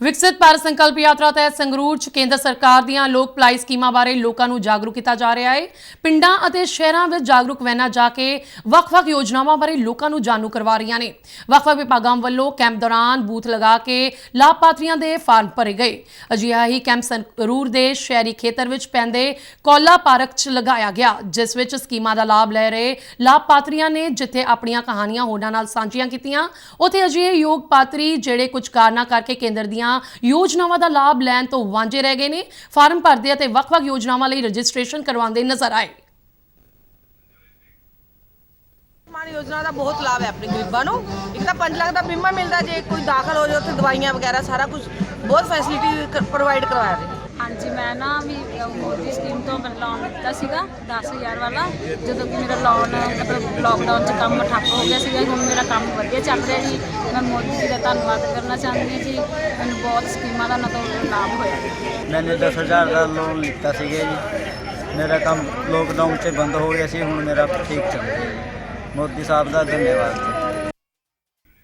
ਵਿਕਸਿਤ ਭਾਰਤ ਸੰਕਲਪ ਯਾਤਰਾ ਤਹਿਤ ਸੰਗਰੂਰ ਚ ਕੇਂਦਰ ਸਰਕਾਰ ਦੀਆਂ ਲੋਕ ਭਲਾਈ ਸਕੀਮਾਂ ਬਾਰੇ ਲੋਕਾਂ ਨੂੰ ਜਾਗਰੂਕ ਕੀਤਾ ਜਾ ਰਿਹਾ ਹੈ। ਪਿੰਡਾਂ ਅਤੇ ਸ਼ਹਿਰਾਂ ਵਿੱਚ ਜਾਗਰੂਕ ਵੈਨਾਂ ਜਾ ਕੇ ਵੱਖ-ਵੱਖ ਯੋਜਨਾਵਾਂ ਬਾਰੇ ਲੋਕਾਂ ਨੂੰ ਜਾਣੂ ਕਰਵਾ ਰਹੀਆਂ ਨੇ। ਵੱਖ-ਵੱਖ ਵਿਭਾਗਾਂ ਵੱਲੋਂ ਕੈਂਪ ਦੌਰਾਨ ਬੂਥ ਲਗਾ ਕੇ ਲਾਭਪਾਤਰੀਆਂ ਦੇ ਫਾਰਮ ਭਰੇ ਗਏ। ਅਜਿਹਾ ਹੀ ਕੈਂਪ ਸੰਗਰੂਰ ਦੇ ਸ਼ਹਿਰੀ ਖੇਤਰ ਵਿੱਚ ਪੈਂਦੇ ਕੌਲਾ ਪਾਰਕ 'ਚ ਲਗਾਇਆ ਗਿਆ, ਜਿਸ ਵਿੱਚ ਸਕੀਮਾਂ ਦਾ ਲਾਭ ਲੈ ਰਹੇ ਲਾਭਪਾਤਰੀਆਂ ਨੇ ਜਿੱਥੇ ਆਪਣੀਆਂ ਕਹਾਣੀਆਂ ਹੋਰਨਾਂ ਨਾਲ ਸਾਂਝੀਆਂ ਕੀਤੀਆਂ, ਉੱਥੇ ਅਜਿਹੇ ਯੋਗ ਪਾਤਰੀ ਜਿਹੜੇ ਕੁਝ ਕਾਰਨਾਂ ਕਰਕੇ ਕੇਂਦਰ ਦੀਆਂ ਯੋਜਨਾਵਾਂ ਦਾ ਲਾਭ ਲੈਣ ਤੋਂ ਵਾਂਝੇ ਰਹਿ ਗਏ ਨੇ। ਫਾਰਮ ਭਰਦੇ ਅਤੇ ਵੱਖ-ਵੱਖ ਯੋਜਨਾਵਾਂ ਲਈ ਰਜਿਸਟ੍ਰੇਸ਼ਨ ਕਰਵਾਉਂਦੇ ਨਜ਼ਰ ਆਏ। ਆਯੁਸ਼ਮਾਨ ਯੋਜਨਾ ਦਾ ਬਹੁਤ ਲਾਭ ਹੈ ਆਪਣੇ ਗਰੀਬਾਂ ਨੂੰ। ਇੱਕ ਤਾਂ 5 ਲੱਖ ਦਾ ਬੀਮਾ ਮਿਲਦਾ, ਜੇ ਕੋਈ ਦਾਖਲ ਹੋ ਜਾਵੇ, ਉੱਥੇ ਦਵਾਈਆਂ ਵਗੈਰਾ ਸਾਰਾ ਕੁਝ, ਬਹੁਤ ਫੈਸਿਲਿਟੀ ਪ੍ਰੋਵਾਈਡ ਕਰਵਾਇਆ। ਰਹੇ ਹਾਂਜੀ, ਮੈਂ ਨਾ ਵੀ ਮੋਦੀ ਸਕੀਮ ਤੋਂ ਮੈਂ ਲੋਨ ਲਿੱਤਾ ਸੀਗਾ 10000 ਵਾਲਾ, ਜਦੋਂ ਕਿ ਮੇਰਾ ਲੋਨ ਮਤਲਬ ਲੋਕਡਾਊਨ 'ਚ ਕੰਮ ਠੱਪ ਹੋ ਗਿਆ ਸੀਗਾ, ਹੁਣ ਮੇਰਾ ਕੰਮ ਵਧੀਆ ਚੱਲ ਰਿਹਾ ਜੀ। ਮੈਂ ਮੋਦੀ ਜੀ ਦਾ ਧੰਨਵਾਦ ਕਰਨਾ ਚਾਹੁੰਦੀ ਹਾਂ ਜੀ। ਮੈਨੂੰ ਬਹੁਤ ਸਕੀਮਾਂ ਦਾ ਨਾ ਤੋਂ ਲਾਭ ਹੋਇਆ। ਮੈਂ 10000 ਦਾ ਲੋਨ ਲਿੱਤਾ ਸੀਗਾ ਜੀ। ਮੇਰਾ ਕੰਮ ਲੋਕਡਾਊਨ 'ਚ ਬੰਦ ਹੋ ਗਿਆ ਸੀ, ਹੁਣ ਮੇਰਾ ਠੀਕ ਚੱਲ ਰਿਹਾ ਮੋਦੀ ਸਾਹਿਬ ਦਾ ਧੰਨਵਾਦ।